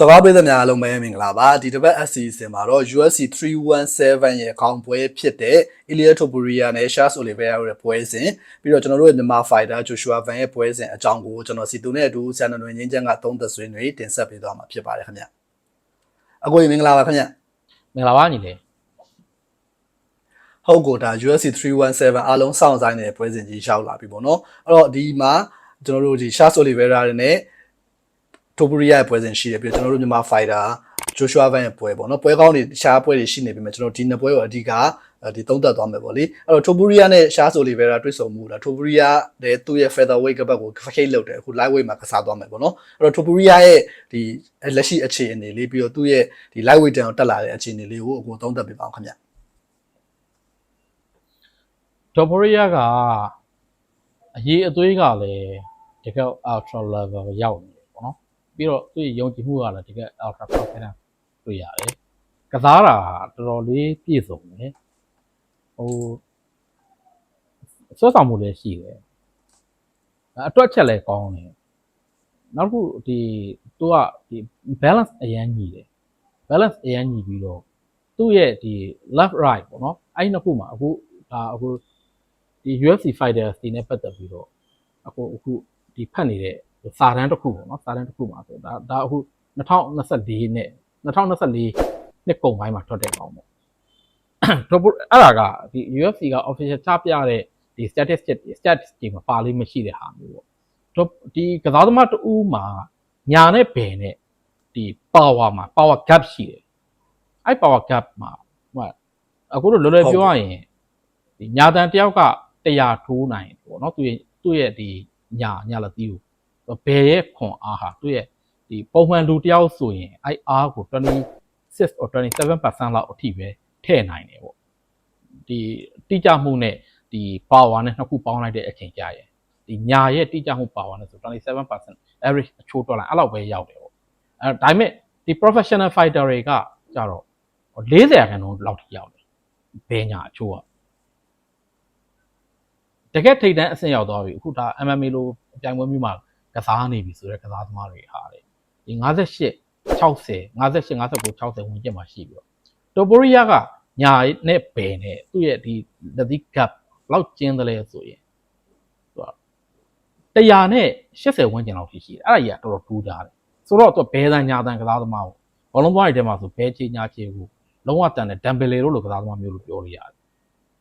စကားပေးသမျှအားလုံးပဲမင်္ဂလာပါဒီတစ်ပတ် SC မှာတော့ UFC 317ရဲ့ခေါင်းပွဲဖြစ်တဲ့ Ilya Topuria နဲ့ Charles Oliveira တို့ရဲ့ပွဲစဉ်ပြီးတော့ကျွန်တော်တို့ရဲ့မြန်မာ fighter Joshua Van ရဲ့ပွဲစဉ်အကြောင်းကိုကျွန်တော်စီတူနဲ့အတူဆန်နွေငင်းချမ်းကသုံးသက်ဆွေးနွေးတင်ဆက်ပေးသွားမှာဖြစ်ပါတယ်ခင်ဗျအကိုကြီးမင်္ဂလာပါခင်ဗျမင်္ဂလာပါညီလေးဟုတ်ကိုဒါ UFC 317အားလုံးစောင့်ဆိုင်နေတဲ့ပွဲစဉ်ကြီးရောက်လာပြီပေါ့နော်အဲ့တော့ဒီမှာကျွန်တော်တို့ဒီ Charles Oliveira နဲ့ တိုပရီယာရဲ့ပွဲစဉ်ရှိတယ်ပြီးတော့ကျွန်တော်တို့မြန်မာဖိုင်တာဂျိုရှွာဗန်ရဲ့ပွဲပေါ့နော်ပွဲကောင်းတွေရှားပွဲတွေရှိနေပြီမဲ့ကျွန်တော်ဒီနှစ်ပွဲကိုအဓိကဒီသုံးသပ်သွားမယ်ပေါ့လေအဲ့တော့တိုပရီယာနဲ့ရှားဆိုလီဗေရာတွေ့ဆုံမှုလားတိုပရီယာလည်းသူ့ရဲ့ featherweight ကပတ်ကိုခိတ်လုပ်တယ်အခု lightweight မှာကစားသွားမယ်ပေါ့နော်အဲ့တော့တိုပရီယာရဲ့ဒီလက်ရှိအခြေအနေလေးပြီးတော့သူ့ရဲ့ဒီ lightweight တန်ကိုတက်လာတဲ့အခြေအနေလေးကိုအခုသုံးသပ်ပြပါအောင်ခင်ဗျဒေါ်ပိုရီးယားကအရေးအသွေးကလည်းတကယ် ultra level ရောက်နေတယ် ပေါ့နော်ပြီးတော့သူ့ရဲ့ယုံကြည်မှုကလည်းတကယ် ultra confident တွေ့ရတယ်ကစားတာတော်တော်လေးပြည့်စုံတယ်ဟိုစွမ်းဆောင်မှုလည်းရှိတယ်အတွက်ချက်လည်းကောင်းတယ်နောက်တစ်ခုဒီသူကဒီ balance အရင်ညီတယ် balance အရင်ညီပြီးတော့သူ့ရဲ့ဒီ left right ပေါ့နော်အဲ့ဒီနှစ်ခုမှာအခုဒါအခုဒီ UFC fighters တွေနဲ့ပတ်သက်ပြီးတော့အခုအခုဒီဖတ်နေတဲ့ စာတန်းတစ်ခုပေါ့နော်စာတန်းတစ်ခုမှာဆိုဒါဒါအခု2024နဲ့2024နှစ်ကုန်ပိုင်းမှာထွက်တဲ့ကောင်ပေါ့တော့အဲ့ဒါကဒီ UFC က official ချပြတဲ့ဒီ statistic statistic တွေမှာပါလိမ့်မရှိတဲ့ဟာမျိုးပေါ့တော့ဒီကစားသမားတူမှာညာနဲ့ဘယ်နဲ့ဒီ power မှာ power gap ရှိတယ်အဲ့ power gap မှာဟိုအခုတော့လောလောပြောရရင်ဒီညာတန်တယောက်က100ထိုးနိုင်ပေါ့နော်သူရဲ့သူ့ရဲ့ဒီညာညာလက်သီးကို ဘယ်ရဲ့ခွန်အားဟာသူ့ရဲ့ဒီပုံမှန်လူတယောက်ဆိုရင်အဲ့အားကို26 or 27%လောက်အထိပဲထည့်နိုင်တယ်ပေါ့ဒီတိကျမှုနဲ့ဒီ power နဲ့နှစ်ခုပေါင်းလိုက်တဲ့အချိန်ကြာရဲ့ဒီညာရဲ့တိကျမှု power နဲ့ဆို27% average အချိုးတော့လိုက်အဲ့လောက်ပဲရောက်တယ်ပေါ့အဲဒါပေမဲ့ဒီ professional fighter တွေကကြတော့40ရာခိုင်နှုန်းလောက်ထိရောက်တယ်ဘယ်ညာအချိုးอ่ะတကယ်ထိတ်တန်းအဆင့်ရောက်သွားပြီအခုဒါ MMA လိုအပြိုင်ပွဲမျိုးမှာ ကစားနေပြီဆိုတော့ကစားသမားတွေဟာတယ်ဒီ58 60 58 59 60ဝင်ကျက်မှာရှိပြီးတော့တိုပိုရီယာကညာနဲ့ဘယ်နဲ့သူ့ရဲ့ဒီလက်သီး gap လောက်ကျင်းတယ်လဲဆိုရင်သူက100နဲ့80ဝန်းကျင်လောက်ရှိရှိတယ်အဲ့ဒါကြီးကတော်တော်ထူးကြတယ်ဆိုတော့သူဘဲတန်းညာတန်းကစားသမားပေါ့ဘောလုံးပွားတွေထဲမှာဆိုဘဲချေညာချေကိုလုံးဝတန်တဲ့ဒမ်ဘယ်လေတို့လိုကစားသမားမျိုးလို့ပြောလို့ရတယ်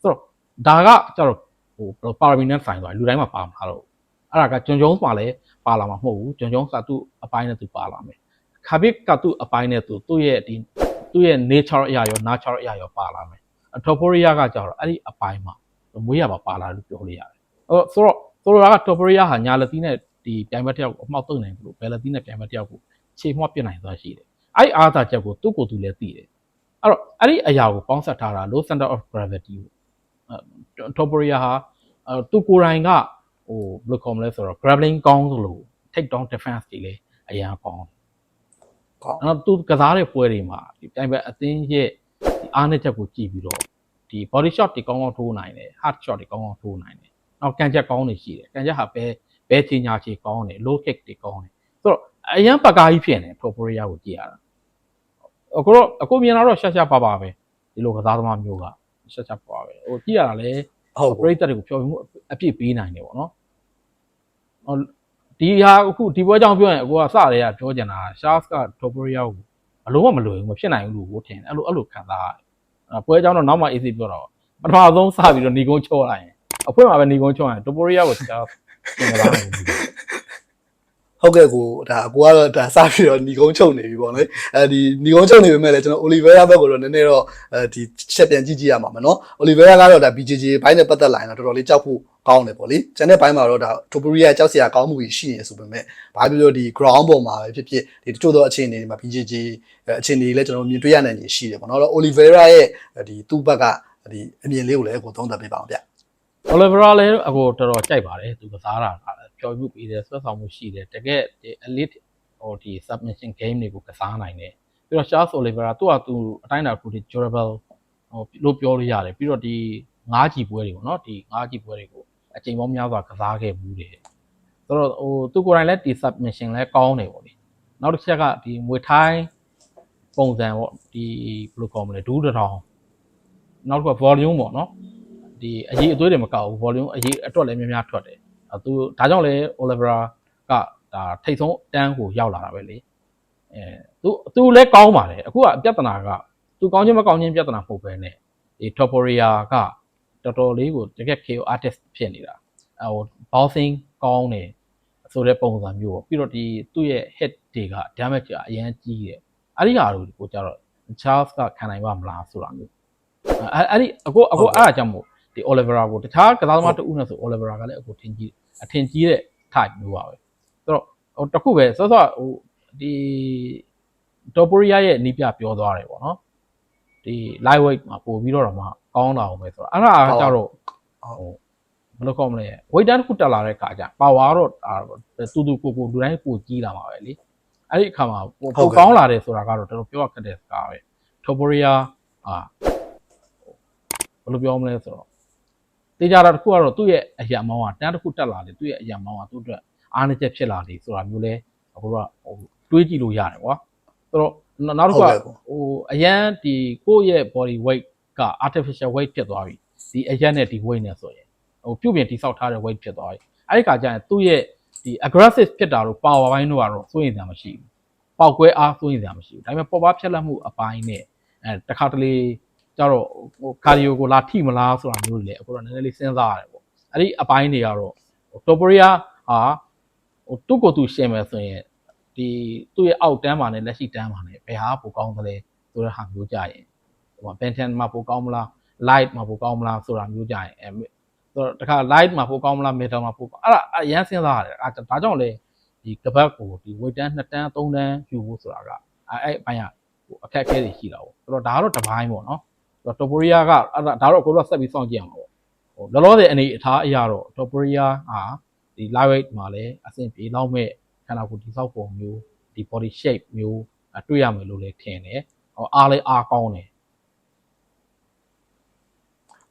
ဆိုတော့ဒါကကျတော့ဟိုပါရမီနဲ့ဆိုင်သွားလူတိုင်းမှာပါမှာတော့အဲ့ဒါကဂျွန်ဂျုံးပါလဲ ပါလာမှာမဟုတ်ဘူးဂျွန်ဂျုံးကသူ့အပိုင်းနဲ့သူပါလာမယ်ခါဘစ်ကသူ့အပိုင်းနဲ့သူသူ့ရဲ့ဒီသူ့ရဲ့ nature အရာရော natural အရာရောပါလာမယ်အထော်ပိုရီးယားကကျတော့အဲ့ဒီအပိုင်းမှာမွေးရပါပါလာလို့ပြောလို့ရတယ်အဲ့ဆိုတော့ဆိုတော့ကထော်ပိုရီးယားဟာညာလက်သီးနဲ့ဒီပြိုင်ဘက်တစ်ယောက်ကိုအမှောက်တုံနိုင်တယ်လို့ဘယ်လက်သီးနဲ့ပြိုင်ဘက်တစ်ယောက်ကိုခြေမှော့ပြစ်နိုင်သွားရှိတယ်အဲ့အားသာချက်ကိုသူ့ကိုယ်သူလည်းသိတယ်အဲ့တော့အဲ့ဒီအရာကိုပေါင်းစပ်ထားတာ low center of gravity ကိုထော်ပိုရီးယားဟာအဲသူကိုယ်တိုင်က ဟိုဘယ်လိုခေါ်မလဲဆိုတော့ grappling ကောင်းသလို take down defense တွေလည်းအရင်ကောင်းကောင်းအဲ့တော့သူကစားတဲ့ပွဲတွေမှာဒီတိုင်ပဲအသင်းရဲ့ဒီအားနည်းချက်ကိုကြည့်ပြီးတော့ဒီ body shot တွေကောင်းကောင်းထိုးနိုင်တယ် hard shot တွေကောင်းကောင်းထိုးနိုင်တယ်နောက်ကန်ချက်ကောင်းတွေရှိတယ်ကန်ချက်ဟာဘဲဘဲချင်ညာချေကောင်းတယ် low kick တွေကောင်းတယ်ဆိုတော့အရန်ပကားကြီးဖြစ်နေထော်ပိုရီးယားကိုကြည့်ရတာအခုတော့အခုမြင်လာတော့ရှာရှာပါပါပဲဒီလိုကစားသမားမျိုးကရှာရှာပါပါပဲဟိုကြည့်ရတာလည်း ဟုတ်ပရိသတ်တွေကိုဖြောပြမှုအပြည့်ပေးနိုင်တယ်ပေါ့နော်ဟိုဒီဟာအခုဒီပွဲကြောင့်ပြောရင်အကိုကစရဲကပြောချင်တာရှားစ်ကဒေါ်ပိုရီးယားကိုဘလို့မှမလွယ်ဘူးမဖြစ်နိုင်ဘူးလို့ကိုထင်တယ်အဲ့လိုအဲ့လိုခံစားရတယ်အဲ့ပွဲကြောင်းတော့နောက်မှ AC ပြောတော့ပထမဆုံးစပြီးတော့ညီကုန်းချောလိုက်ရင်အဖွဲမှာပဲညီကုန်းချောရင်တိုပိုရီယာကိုတရားပြင်လာတယ် ဟုတ်ကဲ့ကိုဒါအကိုကတော့ဒါစပြီးတော့ညီကုန်းချုပ်နေပြီပေါ့နော်အဲဒီညီကုန်းချုပ်နေပေမဲ့လည်းကျွန်တော် Oliveira ဘက်ကိုတော့နည်းနည်းတော့အဲဒီချက်ပြန်ကြည့်ကြည့်ရမှာမယ်နော် Oliveira ကတော့ဒါ BJJ ဘိုင်းနဲ့ပတ်သက်လာရင်တော့တော်တော်လေးကြောက်ဖို့ကောင်းတယ်ပေါ့လေကျန်တဲ့ဘိုင်းမှာတော့ဒါ Topuria ကြောက်စရာကောင်းမှုကြီးရှိနေဆိုပေမဲ့ဘာပြောပြောဒီ ground ပေါ်မှာပဲဖြစ်ဖြစ်ဒီတချို့သောအခြေအနေတွေမှာ BJJ အခြေအနေတွေလည်းကျွန်တော်မြင်တွေ့ရနိုင်နေရှိတယ်ပေါ့နော်အဲ့တော့ Oliveira ရဲ့ဒီသူ့ဘက်ကဒီအမြင်လေးကိုလည်းကိုသုံးသပ်ပေးပါအောင်ဗျ Oliveira လည်းအကိုတော်တော်ကြိုက်ပါတယ်သူကစားတာ ကပျော်မှုပေးတယ်ဆွဲဆောင်မှုရှိတယ်တကယ်ဒီ elite ဟိုဒီ submission game တွေကိုကစားနိုင်တယ်ပြီးတော့ Charles Oliveira သူ့ဟာသူအတိုင်းအတာတစ်ခုဒီ durable ဟိုလို့ပြောလို့ရတယ်ပြီးတော့ဒီငားကြီးပွဲတွေပေါ့နော်ဒီငားကြီးပွဲတွေကိုအချိန်ပေါင်းများစွာကစားခဲ့မှုတယ်ဆိုတော့ဟိုသူကိုယ်တိုင်လည်းဒီ submission လည်းကောင်းတယ်ပေါ့လေနောက်တစ်ချက်ကဒီမွေထိုင်းပုံစံပေါ့ဒီဘယ်လိုခေါ်မလဲဒူးတစ်ထောင်နောက်တစ်ခုက volume ပေါ့နော်ဒီအရေးအသွေးတွေမကောက်ဘူး volume အရေးအတွက်လည်းများများထွက်တယ်အဲ သူဒါကြောင့်လေ Olivera ကဒါထိတ်ဆုံးတန်းကိုရောက်လာတာပဲလေအဲသူသူလည်းကောင်းပါတယ်အခုကပြဿနာကသူကောင်းချင်းမကောင်းချင်းပြဿနာမဟုတ်ပဲနဲ့ဒီ Toporia ကတော်တော်လေးကိုတကယ် KO artist ဖြစ်နေတာအဲဟို bouncing ကောင်းတယ်ဆိုတဲ့ပုံစံမျိုးပေါ့ပြီးတော့ဒီသူ့ရဲ့ hit တွေက damage ကအရင်ကြီးတယ်အဲ့ဒီဟာတွေကိုကြတော့ Charles ကခံနိုင်ပါမလားဆိုတာမျိုးအဲအဲ့ဒီအခုအခုအဲ့ဒါကြောင့်မို့ ဒီ Olivera ကိုတခြားကစားသမားတဦးနဲ့ဆို Olivera ကလည်းအခုထင်ကြီးအထင်ကြီးတဲ့ type မျိုးပါပဲဆိုတော့ဟိုတစ်ခုပဲစောစောဟိုဒီ Topuria ရဲ့နီးပြပြောသွားတယ်ပေါ့နော်ဒီ light weight မှာပို့ပြီးတော့တော့မှကောင်းတာအောင်ပဲဆိုတော့အဲ့ဒါကကြတော့ဟိုဘယ်လိုကောမလဲ weight တန်းတစ်ခုတက်လာတဲ့အခါကျ power တော့တူတူကိုကိုလူတိုင်းပိုကြီးလာမှာပဲလေအဲ့ဒီအခါမှာပိုပိုကောင်းလာတယ်ဆိုတာကတော့တော်တော်ပြောရခက်တဲ့စကားပဲ Topuria အာဘယ်လိုပြောမလဲဆိုတော့ တေးကြတာတစ်ခုကတော့သူ့ရဲ့အရာမောင်းကတန်းတစ်ခုတက်လာတယ်သူ့ရဲ့အရာမောင်းကသူ့အတွက်အားနည်းချက်ဖြစ်လာတယ်ဆိုတာမျိုးလဲအခုတော့ဟိုတွေးကြည့်လို့ရတယ်ကွာဆိုတော့နောက်တစ်ခုကဟိုအရန်ဒီကိုယ့်ရဲ့ body weight က artificial weight ဖြစ်သွားပြီဒီအရန်နဲ့ဒီ weight နဲ့ဆိုရင်ဟိုပြုပြင်တိဆောက်ထားတဲ့ weight ဖြစ်သွားပြီအဲ့ဒီခါကျရင်သူ့ရဲ့ဒီ aggressive ဖြစ်တာတို့ power ဘိုင်းတို့ကတော့စိုးရင်စရာမရှိဘူးပောက်ကွဲအားစိုးရင်စရာမရှိဘူးဒါပေမဲ့ပေါ်ပါဖြက်လက်မှုအပိုင်းနဲ့အဲတခါတလေ ကြတော့ဟိုကာဒီယိုကိုလာထိမလားဆိုတာမျိုးတွေလည်းအခုတော့နည်းနည်းလေးစဉ်းစားရတယ်ပေါ့အဲ့ဒီအပိုင်းတွေကတော့တိုပိုရီယာဟာဟိုသူ့ကိုယ်သူရှင်းမယ်ဆိုရင်ဒီသူ့ရဲ့အောက်တန်းမှာနဲ့လက်ရှိတန်းမှာနဲ့ဘယ်ဟာပိုကောင်းသလဲဆိုတဲ့ဟာမျိုးကြရင်ဟိုမှာ Benton မှာပိုကောင်းမလား light မှာပိုကောင်းမလားဆိုတာမျိုးကြရင်အဲဆိုတော့တခါ light မှာပိုကောင်းမလား middle မှာပိုကောင်းအဲ့ဒါအရန်စဉ်းစားရတယ်အဲဒါကြောင့်လေဒီကပတ်ကိုဒီ weight တန်း2တန်း3တန်းယူဖို့ဆိုတာကအဲအဲ့အပိုင်းကဟိုအခက်အခဲတွေရှိတာပေါ့ဆိုတော့ဒါကတော့တစ်ပိုင်းပေါ့နော် တိုပိုရီယာကအဲ့ဒါဒါတော့ကိုတို့ကဆက်ပြီးစောင့်ကြည့်အောင်ပါပေါ့ဟိုလောလောဆယ်အနေအထားအရာတော့တိုပိုရီယာဟာဒီ live weight မှာလည်းအဆင်ပြေလောက်မဲ့ခန္ဓာကိုယ်တိဆောက်ပုံမျိုးဒီ body shape မျိုးတွေ့ရမယ်လို့လည်းထင်တယ်ဟိုအားလည်းအားကောင်းတယ်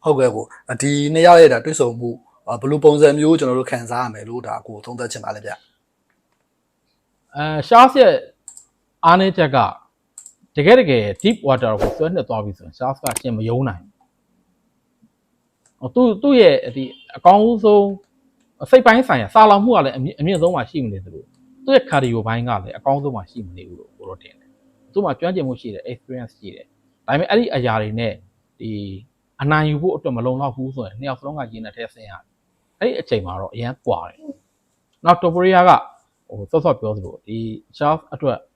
ဟုတ်ကဲ့ကိုဒီနှစ်ယောက်ရဲ့ဒါတွေ့ဆုံမှုဘယ်လိုပုံစံမျိုးကျွန်တော်တို့ခံစားရမယ်လို့ဒါကိုသုံးသပ်ချင်ပါလဲဗျအဲရှားရဲ့အားနည်းချက်က တကယ်တကယ် deep water ကိုဆွဲနှစ်သွားပြီဆိုရင်ရှားကရှင်းမယုံနိုင်ဘူးဟိုသူ့သူ့ရဲ့ဒီအကောင်းဆုံးစိတ်ပိုင်းဆိုင်ရာစာလောင်မှုကလည်းအမြင့်အမြင့်ဆုံးမှရှိမနေသလိုသူ့ရဲ့ cardio ဘိုင်းကလည်းအကောင်းဆုံးမှရှိမနေဘူးလို့ကိုတော့တင်တယ်သူ့မှာကျွမ်းကျင်မှုရှိတယ် experience ရှိတယ်ဒါပေမဲ့အဲ့ဒီအရာတွေနဲ့ဒီအနိုင်ယူဖို့အတွက်မလုံလောက်ဘူးဆိုရင်နှစ်ယောက်စလုံးကရင်းနဲ့ထဲဆင်းရတယ်အဲ့ဒီအချိန်မှာတော့အရန်ကွာတယ်နောက်တိုပိုရီယာကဟိုစောစောပြောသလိုဒီ Charles အတွက်ဟို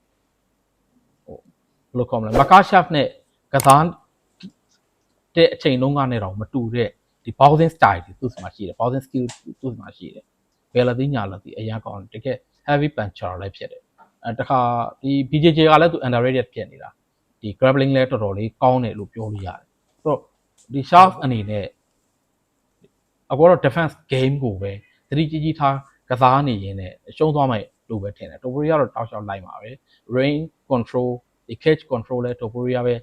ဘယ်လိုခေါ်မလဲမကာရှက်နဲ့ကစားတဲ့အချိန်လုံးကနေတော့မတူတဲ့ဒီ bouncing style တွေသူ့မှာရှိတယ် bouncing skill သူ့မှာရှိတယ်ဘယ်လာသိညာလာသိအရန်ကောင်းတယ်တကယ် heavy puncher လည်းဖြစ်တယ်အဲတခါဒီ BJJ ကလည်းသူ underrated ဖြစ်နေတာဒီ grappling လည်းတော်တော်လေးကောင်းတယ်လို့ပြောလို့ရတယ်ဆိုတော့ဒီ Charles အနေနဲ့အခုတော့ defense game ကိုပဲသတိကြီးကြီးထားကစားနေရင်းနဲ့ရှုံးသွားမယ်လို့ပဲထင်တယ်တိုပိုရီကတော့တောက်လျှောက်လိုက်မှာပဲ rain control ဒီ catch control လဲတိုပိုရီယာပဲ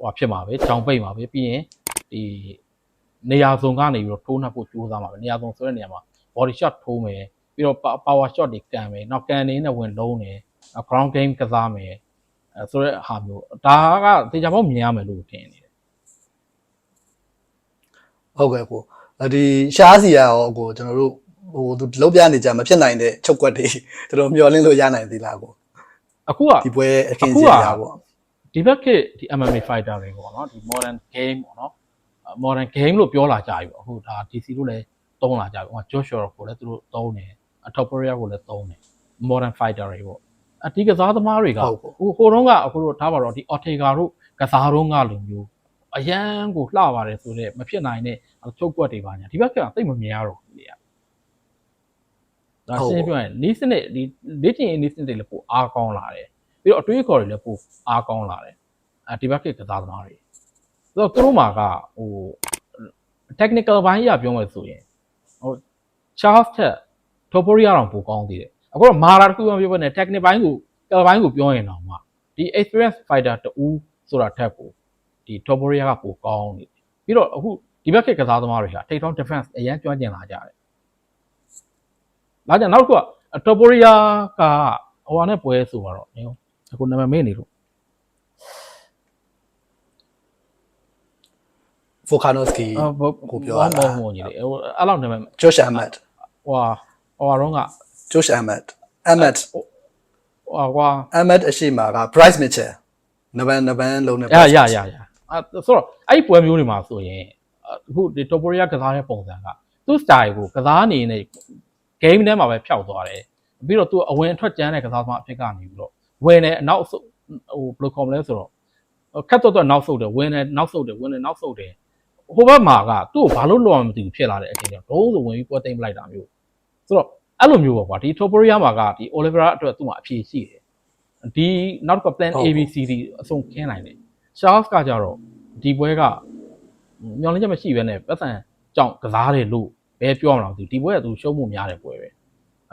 ဟိုဖြစ်မှာပဲချောင်ပိတ်မှာပဲပြီးရင်ဒီနေရာစုံကနေပြီးတော့ထိုးနှက်ဖို့ကြိုးစားမှာပဲနေရာစုံဆိုတဲ့နေရာမှာ body shot ထိုးမယ်ပြီးတော့ power shot တွေကန်မယ်နောက်ကန်နေနဲ့ဝင်လုံးတယ် ground game ကစားမယ်အဲဆိုတဲ့ဟာမျိုးဒါကတေချာပေါက်မြင်ရမယ်လို့ထင်နေတယ်ဟုတ်ကဲ့ကိုဒီရှားစီရရောကိုကျွန်တော်တို့ဟိုသူလုံးပြနေကြမဖြစ်နိုင်တဲ့ချုပ်ကွက်တွေတော်တော်မျောလင်းလို့ရနိုင်သေးလားကို အခုကဒီပွဲအခင်းကြီးရပေါ့ဒီဘက်ကဒီ MMA fighter တွေပေါ့နော်ဒီ modern game ပေါ့နော်အာ modern game လို့ပြောလာကြပြီပေါ့အခုဒါ DC လို့လည်းသုံးလာကြပြီဟို Joshua ကိုလည်းသူတို့သုံးတယ် Topuria ကိုလည်းသုံးတယ် modern fighter တွေပေါ့အဒီကစားသမားတွေကဟုတ်ပေါ့ဟိုဟိုတုန်းကအခုတို့ထားပါတော့ဒီ Ortega တို့ကစားတုန်းကလိုမျိုးအရန်ကိုလှပါတယ်ဆိုတော့မဖြစ်နိုင်တဲ့ချုပ်ကွက်တွေပါညာဒီဘက်ကတိတ်မမြင်ရတော့ဘူးလေ ဒါရှင်းပြောရင်နီးစနစ်ဒီလေ့ကျင့်ရေးနီးစနစ်တွေလည်းပိုအားကောင်းလာတယ်ပြီးတော့အတွေးအခေါ်တွေလည်းပိုအားကောင်းလာတယ်အဲဒီဘက်ကကစားသမားတွေဆိုတော့သူတို့မှာကဟို technical ဘိုင်းအရပြောမယ်ဆိုရင်ဟို Charles ထက် Topuria တောင်ပိုကောင်းသေးတယ်အခုတော့မာရာတစ်ခုမှပြောဘဲနဲ့ technical ဘိုင်းကို cal ဘိုင်းကိုပြောရင်တော့မှဒီ experience fighter တူဆိုတာထက်ကိုဒီ Topuria ကပိုကောင်းနေတယ်ပြီးတော့အခုဒီဘက်ကကစားသမားတွေဟာထိပ်ထောင်း defense အရန်ကျွမ်းကျင်လာကြတယ်။ ဒါကြောင့်နောက်တစ်ခုက Topuria ကဟိုဟာနဲ့ပွဲဆိုတော့နင်အခုနာမည်မေ့နေလို့ Volkanovski ကိုပြောတာဟိုညီလေဟိုအဲ့လောက်နာမည် Josh Ahmed ဟိုဟာဟိုဟာတော့က Josh Ahmed Ahmed ဟိုဟာကွာ Ahmed အရှိမာက Bryce Mitchell နဗန်နဗန်လုံးနဲ့ရရရရအဲဆိုတော့အဲ့ဒီပွဲမျိုးတွေမှာဆိုရင်အခုဒီ Topuria ကစားတဲ့ပုံစံကသူ့ style ကိုကစားနေနေ game ထဲမှာပဲဖျောက်သွားတယ်ပြီးတော့သူအဝင်အထွက်ကျန်းတဲ့ကစားသမားအဖြစ်ကနေပြီးတော့ဝင်နေအနောက်ဆုတ်ဟိုဘယ်လိုခေါ်မလဲဆိုတော့ခက်တော့တော့နောက်ဆုတ်တယ်ဝင်နေနောက်ဆုတ်တယ်ဝင်နေနောက်ဆုတ်တယ်ဟိုဘက်မှာကသူ့ကိုဘာလို့လောရမသိဘူးဖြစ်လာတဲ့အချိန်ကျတော့ဒုံးဆိုဝင်ပြီးပွဲသိမ်းပလိုက်တာမျိုးဆိုတော့အဲ့လိုမျိုးပေါ့ကွာဒီ Topuria မှာကဒီ Oliveira အတွက်သူ့မှာအဖြေရှိတယ်ဒီနောက်တစ်ခါ plan ABCD အဆုံးခင်းနိုင်တယ် Charles ကကြတော့ဒီပွဲကမျော်လင့်ချက်မရှိဘဲနဲ့ပတ်စံကြောင့်ကစားတယ်လို့ ဘယ်ပြောမလားသူဒီပွဲကသူရှုံးမှုများတယ်ပွဲပဲ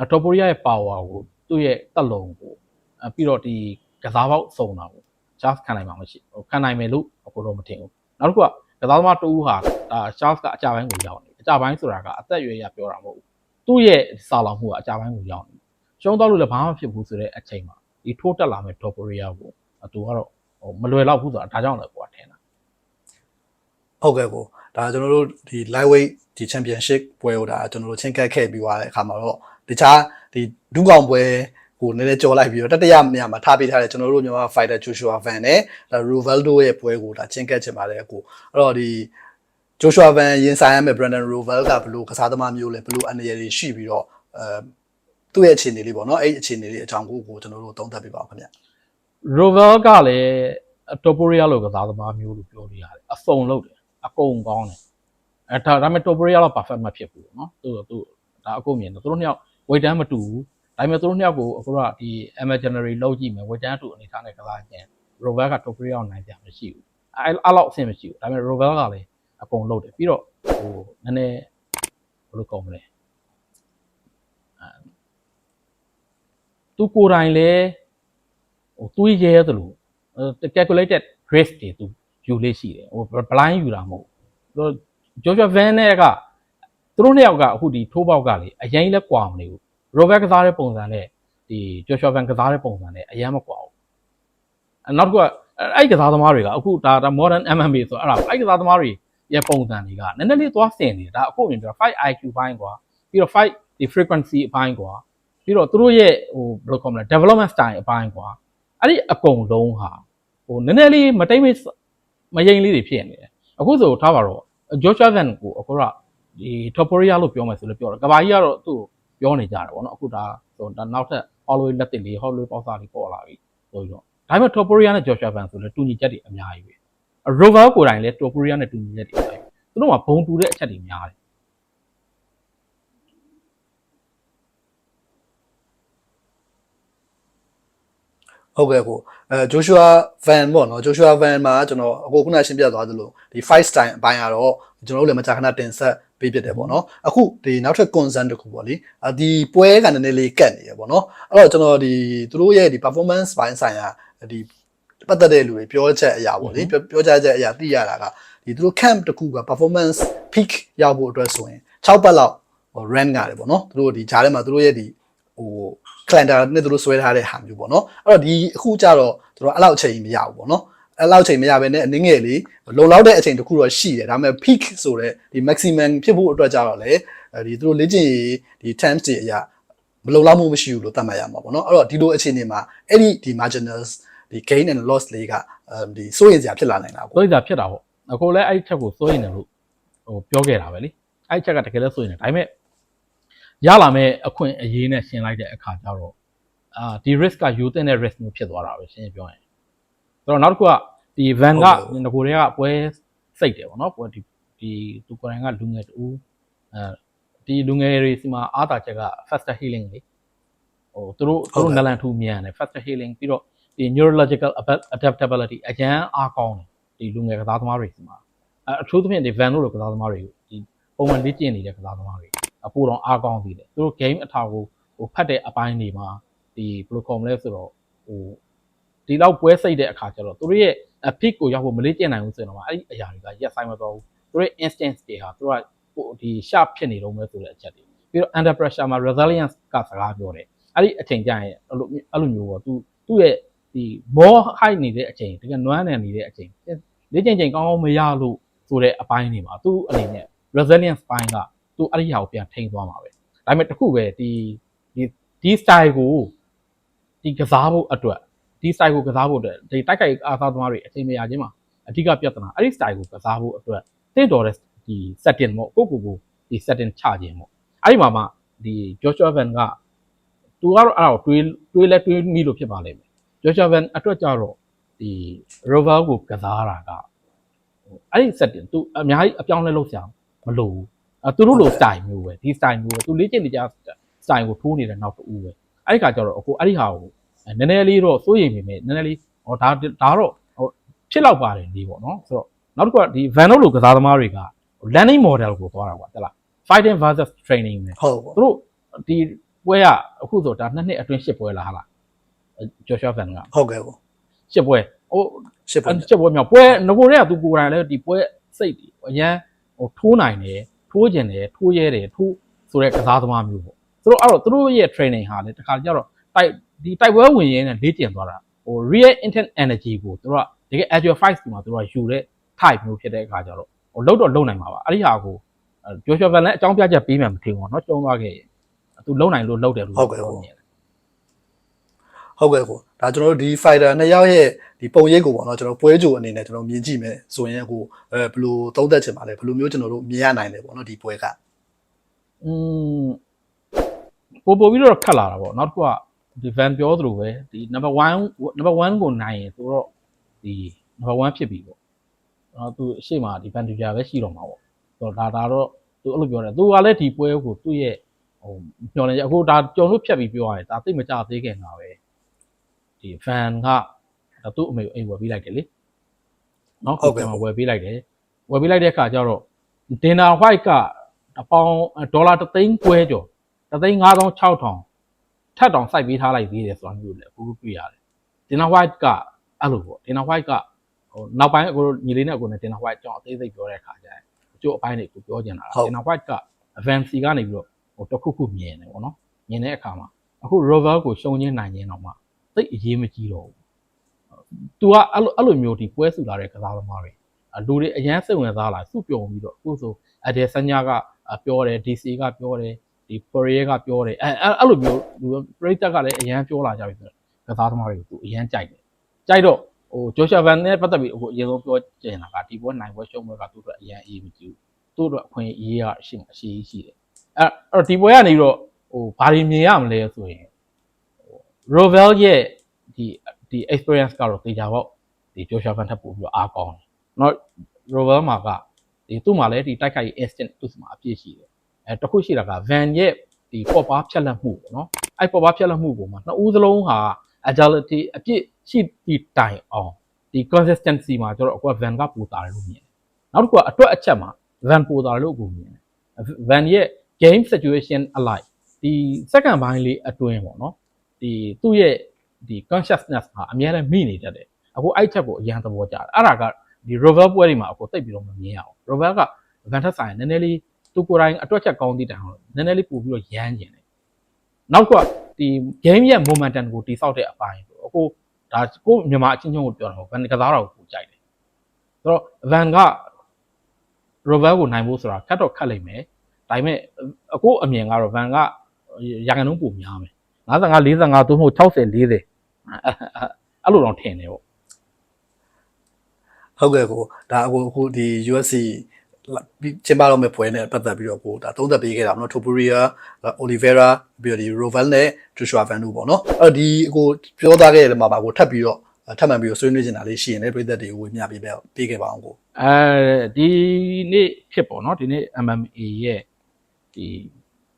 အတိုပိုရီးယားရဲ့ power ကိုသူ့ရဲ့တက်လုံးကိုအပြီးတော့ဒီကစားပေါက်စုံတာကို Charles ခံနိုင်မှာမရှိဟိုခံနိုင်မယ်လို့အခုတော့မထင်ဘူးနောက်တစ်ခုကကစားသမားတူဟာဒါ Charles ကအကြပိုင်းကိုရောက်နေအကြပိုင်းဆိုတာကအသက်အရွယ်အရပြောတာမဟုတ်ဘူးသူ့ရဲ့စာလောင်မှုကအကြပိုင်းကိုရောက်နေရှုံးတော့လို့လည်းဘာမှမဖြစ်ဘူးဆိုတဲ့အချိန်မှာဒီထိုးတက်လာမဲ့တိုပိုရီးယားကိုသူကတော့ဟိုမလွယ်တော့ဘူးဆိုတာဒါကြောင့်လည်းကိုကထင်တာဟုတ်ကဲ့ကိုဒါကျွန်တော်တို့ဒီ lightweight ဒီ championship ပွဲကိုဒါကျွန်တော်တို့ချင်းကပ်ခဲ့ပြီးသွားတဲ့အခါမှာတော့တခြားဒီဒုကောင်ပွဲကိုနည်းနည်းကြော်လိုက်ပြီးတော့တတိယနေရာမှာထားပေးထားတဲ့ကျွန်တော်တို့မြန်မာ fighter Joshua Van နဲ့ဒါ Rivaldo ရဲ့ပွဲကိုဒါချင်းကပ်ချင်ပါတယ်ကိုအဲ့တော့ဒီ Joshua Van ရင်ဆိုင်ရမယ့် Brandon Roval ကဘလို့ကစားသမားမျိုးလဲဘလို့အနေရည်ရှိပြီးတော့အဲသူ့ရဲ့အခြေအနေလေးပေါ့နော်အဲ့ဒီအခြေအနေလေးအကြောင်းကိုကိုကျွန်တော်တို့သုံးသပ်ပြပါဦးခင်ဗျ Rovel ကလည်းတိုပိုရီးယားလိုကစားသမားမျိုးလို့ပြောလို့ရတယ်အစုံလုပ်တယ်အကုန်ကောင်းတယ် အဲဒါဒါပေမဲ့တိုပိုရီးယားတော့ perfect မဖြစ်ဘူးเนาะသူသူဒါအကုန်မြင်တယ်သူတို့နှစ်ယောက် weight တန်းမတူဘူးဒါပေမဲ့သူတို့နှစ်ယောက်ကိုအခုကဒီ imaginary လောက်ကြည့်မယ် weight တန်းတူအနေထားနဲ့ကစားခြင်း Rovel ကတိုပိုရီးယားကိုနိုင်ပြမရှိဘူးအဲအဲ့လောက်အဆင်မရှိဘူးဒါပေမဲ့ Rovel ကလည်းအကုန်လုပ်တယ်ပြီးတော့ဟိုနည်းနည်းဘယ်လိုကောင်းမလဲအဲသူကိုယ်တိုင်လည်း ဟိုတွေးရဲသလိုအဲ calculated risk တွေသူယူလေးရှိတယ်ဟို blind ယူတာမဟုတ်ဘူး သူ Joshua Van နဲ့ကသူတို့နှစ်ယောက်ကအခုဒီထိုးပေါက်ကလေအရင်လဲကွာမနေဘူး Robert ကစားတဲ့ပုံစံနဲ့ဒီ Joshua Van ကစားတဲ့ပုံစံနဲ့အရင်မကွာဘူးအဲနောက်တစ်ခုကအဲ့ဒီကစားသမားတွေကအခုဒါဒါ modern MMA ဆိုတော့အဲ့ဒါအဲ့ဒီကစားသမားတွေရဲ့ပုံစံတွေကနည်းနည်းလေးသွားဆင်နေတယ်ဒါအခုမြင်ပြော fight IQ ဘိုင်းကွာပြီးတော့ fight ဒီ frequency အပိုင်းကွာပြီးတော့သူတို့ရဲ့ဟိုဘယ်လိုခေါ်မလဲ development style အပိုင်းကွာအဲ့ဒီအကုန်လုံးဟာဟိုနည်းနည်းလေးမတိတ်မမရင်လေးတွေဖြစ်နေတယ်အခုဆိုထားပါတော့ Joshua Van ကိုအခုကဒီ Topuria လို့ပြောမယ်ဆိုလို့ပြောတယ်ကဘာကြီးကတော့သူ့ကိုပြောနေကြတယ်ဗောနော်အခုဒါဆိုဒါနောက်ထပ် Holloway လက်တစ်လေး Holloway ပေါက်စားလေးပေါ်လာပြီဆိုပြီးတော့ဒါပေမဲ့ Topuria နဲ့ Joshua Van ဆိုလည်းတူညီချက်တွေအများကြီးပဲ Rover ကိုယ်တိုင်လည်း Topuria နဲ့တူညီချက်တွေအများကြီးသူတို့ကဘုံတူတဲ့အချက်တွေများတယ် ဟုတ်ကဲ့ကိုအဲ Joshua Van ပေါ့နော် Joshua Van မှာကျွန်တော်အခုခုနရှင်းပြသွားသလိုဒီ fight style အပိုင်းကတော့ကျွန်တော်တို့လည်းမကြာခဏတင်ဆက်ပေးဖြစ်တယ်ပေါ့နော်အခုဒီနောက်ထပ် concern တစ်ခုပေါ့လေအဒီပွဲကနည်းနည်းလေးကတ်နေရပေါ့နော်အဲ့တော့ကျွန်တော်ဒီသူတို့ရဲ့ဒီ performance ဘိုင်းဆိုင်ရာဒီပတ်သက်တဲ့လူတွေပြောချက်အရာပေါ့လေပြောပြောကြချက်အရာသိရတာကဒီသူတို့ camp တစ်ခုက performance peak ရောက်ဖို့အတွက်ဆိုရင်6ပတ်လောက်ဟို run ကြတယ်ပေါ့နော်သူတို့ဒီဂျားထဲမှာသူတို့ရဲ့ဒီဟို calendar နဲ့သူတို့ဆွဲထားတဲ့ဟာမျိုးပေါ့နော်အဲ့တော့ဒီအခုကျတော့သူတို့အဲ့လောက်အချိန်မရဘူးပေါ့နော်အဲ့လောက်အချိန်မရဘဲနဲ့အနည်းငယ်လေးလုံလောက်တဲ့အချိန်တစ်ခုတော့ရှိတယ်ဒါပေမဲ့ peak ဆိုတဲ့ဒီ maximum ဖြစ်ဖို့အတွက်ကြတော့လေဒီသူတို့လေ့ကျင့်ရေးဒီ times တွေအရာမလုံလောက်မှုမရှိဘူးလို့သတ်မှတ်ရမှာပေါ့နော်အဲ့တော့ဒီလိုအခြေအနေမှာအဲ့ဒီဒီ marginals ဒီ gain and loss လေးကအဲဒီစိုးရင်စရာဖြစ်လာနိုင်တာပေါ့စိုးရိမ်စရာဖြစ်တာပေါ့အခုလည်းအဲ့ဒီချက်ကိုစိုးရိမ်တယ်လို့ဟိုပြောခဲ့တာပဲလေအဲ့ဒီချက်ကတကယ်လည်းစိုးရိမ်တယ်ဒါပေမဲ့ ရလာမဲ့အခွင့်အရေးနဲ့ရှင်းလိုက်တဲ့အခါကျတော့အာဒီ risk ကယူတဲ့ risk မျိုးဖြစ်သွားတာပဲရှင်းပြောရင်ဆိုတော့နောက်တစ်ခုကဒီ van ကငကိုတွေကပွဲစိတ်တယ်ပေါ့နော်ပွဲဒီဒီသူကိုယ်တိုင်ကလူငယ်တူအဲဒီလူငယ်တွေစီမှာအားတာချက်က faster healing လေဟိုသူတို့သူတို့နလန်ထူမြန်တယ် faster healing ပြီးတော့ဒီ neurological adaptability အကျန်းအားကောင်းတယ်ဒီလူငယ်ကစားသမားတွေစီမှာအအထူးသဖြင့်ဒီ van တို့လိုကစားသမားတွေဒီပုံမှန်လေ့ကျင့်နေတဲ့ကစားသမားတွေ အပူတော်အားကောင်းသေးတယ်သူတို့ game အထာကိုဟိုဖတ်တဲ့အပိုင်းတွေမှာဒီဘယ်လိုခေါ်မလဲဆိုတော့ဟိုဒီလောက်ပွဲစိတ်တဲ့အခါကျတော့သူတို့ရဲ့ peak ကိုရောက်ဖို့မလေ့ကျင့်နိုင်ဘူးဆိုရင်တော့အဲ့ဒီအရာတွေကရက်ဆိုင်မသွားဘူးသူတို့ရဲ့ instance တွေဟာသူတို့ကဟိုဒီ sharp ဖြစ်နေတော့မဲဆိုတဲ့အချက်တွေပြီးတော့ under pressure မှာ resilience ကစကားပြောတယ်အဲ့ဒီအချိန်ကျရင်အဲ့လိုအဲ့လိုမျိုးပေါ့သူသူ့ရဲ့ဒီ more high နေတဲ့အချိန်တကယ်နွမ်းနယ်နေတဲ့အချိန်လေ့ကျင့်ချိန်ကောင်းကောင်းမရလို့ဆိုတဲ့အပိုင်းတွေမှာသူ့အနေနဲ့ resilience ပိုင်းက သူအဲ့ဒီဟာကိုပြန်ထိန်းသွားမှာပဲဒါပေမဲ့တခုပဲဒီဒီဒီ style ကိုဒီကစားဖို့အတွက်ဒီ style ကိုကစားဖို့အတွက်ဒီတိုက်ခိုက်အားသားသမားတွေအချိန်မရခြင်းမှာအဓိကပြဿနာအဲ့ဒီ style ကိုကစားဖို့အတွက်တင့်တော်တဲ့ဒီ setting ပေါ့ကိုကိုကိုဒီ setting ချခြင်းပေါ့အဲ့ဒီမှာမှဒီ Joshua Van ကသူကတော့အဲ့ဒါကိုတွေးတွေးလဲတွေးမိလို့ဖြစ်ပါလိမ့်မယ် Joshua Van အတွက်ကြတော့ဒီ Rover ကိုကစားတာကဟိုအဲ့ဒီ setting သူအများကြီးအပြောင်းလဲလုပ်စရာမလိုဘူးအဲ သူတို့လို style မျိုးပဲဒီ style မျိုးပဲသူလေ့ကျင့်နေကြ style ကိုထိုးနေတဲ့နောက်တူပဲအဲ့ဒီခါကျတော့အခုအဲ့ဒီဟာကိုနည်းနည်းလေးတော့စိုးရိမ်ပေမဲ့နည်းနည်းလေးဟောဒါဒါတော့ဟိုဖြစ်လောက်ပါတယ်ဒီပေါ့နော်ဆိုတော့နောက်တစ်ခုကဒီ Van တို့လိုကစားသမားတွေက landing model ကိုသွားတာကွာတက်လား fighting versus training နဲ့ဟုတ်ပေါ့သူတို့ဒီပွဲကအခုဆိုဒါနှစ်နှစ်အတွင်းရှစ်ပွဲလားဟာလားဂျော်ရှွာဖန်ကဟုတ်ကဲ့ပေါ့ရှစ်ပွဲဟိုရှစ်ပုံရှစ်ပွဲမြောက်ပွဲငကိုတွေကသူကိုယ်တိုင်လည်းဒီပွဲစိတ်ဒီအရန်ဟိုထိုးနိုင်တယ် ထိုးကျင်တယ်ထိုးရဲတယ်ထိုးဆိုတဲ့ကစားသမားမျိုးပေါ့သူတို့အဲ့တော့သူတို့ရဲ့ training ဟာလေတခါကျတော့တိုက်ဒီတိုက်ပွဲဝင်ရင်းနဲ့လေ့ကျင့်သွားတာဟို real intent energy ကိုသူတို့ကတကယ် agile fight ဒီမှာသူတို့ကယူတဲ့ type မျိုးဖြစ်တဲ့အခါကျတော့ဟိုလုံးတော့လုံနိုင်မှာပါအဲ့ဒီဟာကိုဂျော်ရှွာဖန်လည်းအကြောင်းပြချက်ပေးမှမထင်ဘူးเนาะကျုံသွားခဲ့ရင်သူလုံနိုင်လို့လုံတယ်လို့ပြောနေတယ် ဟုတ် ကဲ့ကိုဒါကျွန်တော်တို့ဒီ fighter နှစ်ယောက်ရဲ့ဒီပုံရိပ်ကိုပေါ့နော်ကျွန်တော်ပွဲကြိုအနေနဲ့ကျွန်တော်မြင်ကြည့်မယ်ဆိုရင်ကိုအဲဘယ်လိုသုံးသက်ချင်ပါလဲဘယ်လိုမျိုးကျွန်တော်တို့မြင်ရနိုင်လဲပေါ့နော်ဒီပွဲကอืมပို့ပို့ပြီးတော့ခတ်လာတာပေါ့နောက်တစ်ခုကဒီ van ပြောသလိုပဲဒီ number 1 number 1ကိုနိုင်ရင်ဆိုတော့ဒီ number 1ဖြစ်ပြီပေါ့နော်သူအရှိမဒီ van တူကြပဲရှိတော့မှာပေါ့ဆိုတော့ဒါဒါတော့သူအဲ့လိုပြောတယ်သူကလည်းဒီပွဲကိုသူ့ရဲ့ဟိုမျော်နေအခုဒါကြုံလို့ဖြတ်ပြီးပြောရတယ်ဒါသိမကြသေးခင်တာပဲ ဒီ van ကဒါသူ့အမေကိုအိမ်ဝယ်ပေးလိုက်တယ်လေနော်ဝယ်ပေးလိုက်တယ်ဝယ်ပေးလိုက်တဲ့အခါကျတော့ dinner white ကအပေါင်းဒေါ်လာ3သိန်းကျွဲကျော်3သိန်း5600ထပ်တောင်စိုက်ပေးထားလိုက်သေးတယ်ဆိုတာမျိုးလည်းအခုတွေ့ရတယ် dinner white ကအဲ့လိုပေါ့ dinner white ကဟိုနောက်ပိုင်းအခုညီလေးနဲ့အခုနဲ့ dinner white ကြောင့်အသေးစိတ်ပြောတဲ့အခါကျရင်အကျိုးအပိုင်းတွေကိုပြောချင်တာ dinner white က advance ကနေပြီးတော့ဟိုတစ်ခုခုမြင်တယ်ပေါ့နော်မြင်တဲ့အခါမှာအခု rover ကိုရှုံချင်းနိုင်ချင်းတော့မှ သိအရေးမကြီးတော့ဘူး तू ကအဲ့လိုအဲ့လိုမျိုးဒီပွဲစုလာတဲ့ကစားသမားတွေလူတွေအရန်စိတ်ဝင်စားလာစုပြုံပြီးတော့အခုဆိုအဒေဆညာကပြောတယ် DC ကပြောတယ်ဒီ Fourier ကပြောတယ်အဲအဲ့လိုမျိုးလူပရိသတ်ကလည်းအရန်ပြောလာကြပြီဆိုတော့ကစားသမားတွေကိုသူအရန်ကြိုက်တယ်ကြိုက်တော့ဟိုဂျိုရှာဗန်နဲ့ပတ်သက်ပြီးအခုအရင်ဆုံးပြောချင်တာကဒီပွဲနိုင်ပွဲရှုံးပွဲကသူ့အတွက်အရန်အေးမကြည့်ဘူးသူ့အတွက်အခွင့်အရေးရအရှိအရှိရှိတယ်အဲ့အဲ့တော့ဒီပွဲကနေပြီးတော့ဟိုဘာတွေမြင်ရမလဲဆိုရင်ဟို Rovel ရဲ့ဒီဒီ experience ကတော့တေချာပေါ့ဒီ Joshua Van ထပ်ပို့ပြီးတော့အားကောင်းတယ်။နော် Rovel မှာကဒီသူ့မှာလည်းဒီတိုက်ခိုက်ရေး instant သူ့မှာအပြည့်ရှိတယ်။အဲတခုရှိတာက Van ရဲ့ဒီ pop bar ဖြတ်လက်မှုပေါ့နော်။အဲ pop bar ဖြတ်လက်မှုပုံမှာနှစ်ဦးစလုံးဟာ agility အပြည့်ရှိပြီးတိုင်အောင်ဒီ consistency မှာကျတော့အကွက် Van ကပိုတာတယ်လို့မြင်တယ်။နောက်တစ်ခုကအတွက်အချက်မှာ Van ပိုတာလို့ကိုမြင်တယ်။ Van ရဲ့ game situation alike ဒီ second ပိုင်းလေးအတွင်းပေါ့နော်။ ဒီသူ့ရဲ့ဒီ consciousness ဟာအများနဲ့မိနေတတ်တယ်အခုအဲ့ချက်ကိုအရန်သဘောကျတယ်အဲ့ဒါကဒီ Rover ပွဲတွေမှာအခုတိတ်ပြီးတော့မမြင်ရအောင် Rover က Van ထက်ဆိုင်နည်းနည်းလေးသူကိုယ်တိုင်အတွက်ချက်ကောင်းသည့်တိုင်အောင်နည်းနည်းလေးပို့ပြီးတော့ရမ်းကျင်တယ်နောက်ကဒီ game ရဲ့ momentum ကိုတိစောက်တဲ့အပိုင်းဆိုအခုဒါကိုမြန်မာအချင်းချင်းကိုပြောတာပေါ့ Van ကစားတော့ကိုကြိုက်တယ်ဆိုတော့ Van က Rover ကိုနိုင်ဖို့ဆိုတာခက်တော့ခက်လိမ့်မယ်ဒါပေမဲ့အခုအမြင်ကတော့ Van ကရာခိုင်နှုန်းပိုများမယ် 55 45သို့မဟုတ်60 40အဲ့အဲ့လိုတော့ထင်တယ်ပေါ့ဟုတ်ကဲ့ကိုဒါအခုအခုဒီ USC ကျင်းပတော့မယ့်ပွဲနဲ့ပတ်သက်ပြီးတော့ကိုဒါသုံးသက်ပေးခဲ့တာပေါ့နော် Topuria Oliveira ပြီးတော့ဒီ Roval နဲ့ Joshua Van Nu ပေါ့နော်အဲ့တော့ဒီကိုပြောသားခဲ့တဲ့မှာပါကိုထပ်ပြီးတော့ထပ်မှန်ပြီးတော့ဆွေးနွေးချင်တာလေးရှိရင်လည်းပြည်သက်တွေကိုဝေမျှပေးပေးပေးခဲ့ပါအောင်ကိုအဲဒီနေ့ဖြစ်ပေါ့နော်ဒီနေ့ MMA ရဲ့ဒီ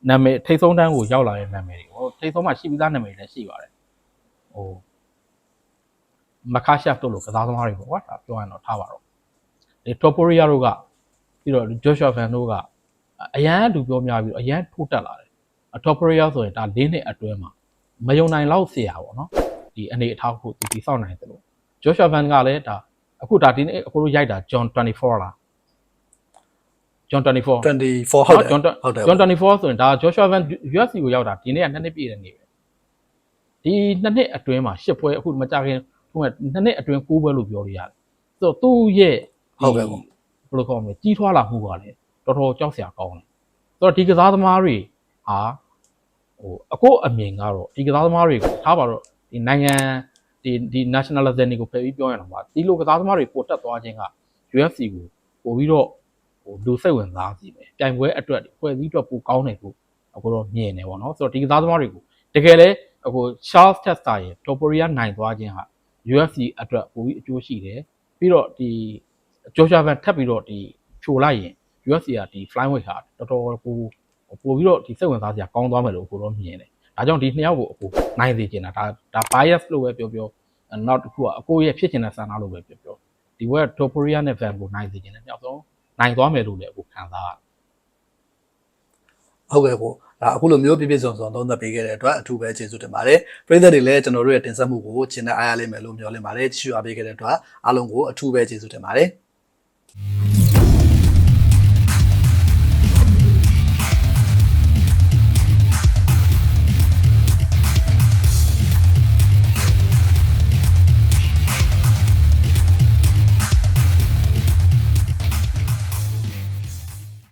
နာမည်ထိတ်ဆုံးတန်းကိုရောက်လာတဲ့နာမည်တွေဟိုထိတ်ဆုံးမှာရှိပြီးသားနာမည်တွေလည်းရှိပါတယ်ဟိုမကာရှက်တို့လိုကစားသမားတွေပေါ့ကွာဒါပြောရရင်တော့ထားပါတော့ဒီတိုပိုရီယာတို့ကပြီးတော့ဂျော့ရှွာဖန်တို့ကအရန်လူပြောများပြီးတော့အရန်ထိုးတက်လာတယ်အတိုပိုရီယာဆိုရင်ဒါ၄နှစ်အတွင်းမှာမယုံနိုင်လောက်เสียပေါ့နော်ဒီအနေအထားကိုသူတိစောက်နိုင်တယ်လို့ဂျော့ရှွာဖန်ကလည်းဒါအခုဒါဒီနေ့အခုတို့ရိုက်တာ John 24လား John 24 24ဟုတ်တယ် John ဟုတ်တယ် John 24ဆိုရင်ဒါ Joshua Van UFC ကိုရောက်တာဒီနေ့ကနှစ်နှစ်ပြည့်တဲ့နေ့ပဲဒီနှစ်နှစ်အတွင်းမှာရှစ်ပွဲအခုမကြခင်ဟိုကနှစ်နှစ်အတွင်းကိုးပွဲလို့ပြောလို့ရတယ်ဆိုတော့သူ့ရဲ့ဟုတ်ကဲ့ပေါ့ဘယ်လိုခေါ်မလဲကြီးထွားလာမှုကလည်းတော်တော်ကြောက်စရာကောင်းတယ်ဆိုတော့ဒီကစားသမားတွေဟာဟိုအကိုအမြင်ကတော့ဒီကစားသမားတွေကိုထားပါတော့ဒီနိုင်ငံဒီဒီ nationalism တွေကိုဖယ်ပြီးပြောရအောင်ပါဒီလိုကစားသမားတွေပိုတက်သွားခြင်းက UFC ကိုပို့ပြီးတော့ ဟိုလူစိတ်ဝင်စားစီပဲပြိုင်ပွဲအတွက်ဖွဲ့စည်းအတွက်ပိုကောင်းတယ်လို့အခုတော့မြင်တယ်ပေါ့နော်ဆိုတော့ဒီကစားသမားတွေကိုတကယ်လဲအခု Charles Testa ရဲ့ Topuria နိုင်သွားခြင်းဟာ UFC အတွက်ပိုပြီးအကျိုးရှိတယ်ပြီးတော့ဒီ Joshua Van ထပ်ပြီးတော့ဒီဖြိုလိုက်ရင် UFC ကဒီ flyweight ဟာတော်တော်ပိုပိုပြီးတော့ဒီစိတ်ဝင်စားစရာကောင်းသွားမယ်လို့အခုတော့မြင်တယ်ဒါကြောင့်ဒီနှစ်ယောက်ကိုအခုနိုင်စေချင်တာဒါဒါ bias လို့ပဲပြောပြောနောက်တစ်ခုကအကိုရဲ့ဖြစ်ချင်တဲ့ဆန္ဒလို့ပဲပြောပြောဒီဘက် Topuria နဲ့ Van ကိုနိုင်စေချင်တယ်နောက်ဆုံး နိုင်သွားမယ်လို့လည်းအခုခံစားရတယ်ဟုတ်ကဲ့ကိုဒါအခုလိုမျိုးပြည့်ပြည့်စုံစုံသုံးသပ်ပေးခဲ့တဲ့အတွက်အထူးပဲကျေးဇူးတင်ပါတယ်ပြည်သက်တွေလည်းကျွန်တော်တို့ရဲ့တင်ဆက်မှုကိုကျင်းတဲ့အားရလိမ့်မယ်လို့မျှော်လင့်ပါတယ်ကြည့်ရှုအားပေးခဲ့တဲ့အတွက်အားလုံးကိုအထူးပဲကျေးဇူးတင်ပါတယ်